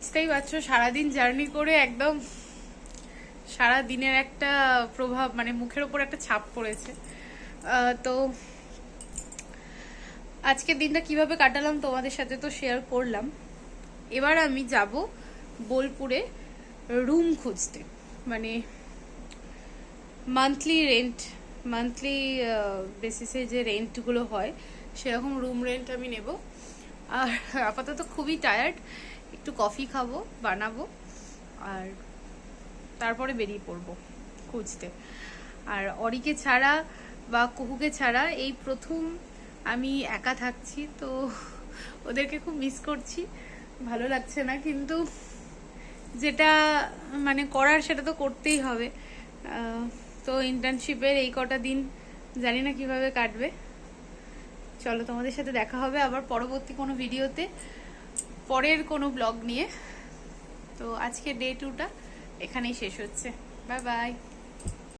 বুঝতেই পারছ, সারাদিন জার্নি করে একদম সারা দিনের একটা প্রভাব মানে মুখের ওপর একটা ছাপ পড়েছে। তো আজকের দিনটা কীভাবে কাটালাম তোমাদের সাথে তো শেয়ার করলাম। এবার আমি যাব বোলপুরে রুম খুঁজতে মানে মান্থলি রেন্ট মান্থলি বেসিসে যে রেন্টগুলো হয়, সেরকম রুম রেন্ট আমি নেব। আর আপাতত খুবই টায়ার্ড একটু কফি খাব, বানাবো, আর তারপরে বেরিয়ে পড়ব খুঁজতে। আর অরিকে ছাড়া বা কুহুকে ছাড়া এই প্রথম আমি একা থাকছি, তো ওদেরকে খুব মিস করছি। ভালো লাগছে না, কিন্তু যেটা মানে করার সেটা তো করতেই হবে। তো ইন্টার্নশিপের এই কটা দিন জানি না কীভাবে কাটবে। চলো তোমাদের সাথে দেখা হবে আবার পরবর্তী কোনো ভিডিওতে। পরের কোনো ব্লগ নিয়ে। তো আজকে ডে টুটা এখানেই শেষ হচ্ছে। Bye bye.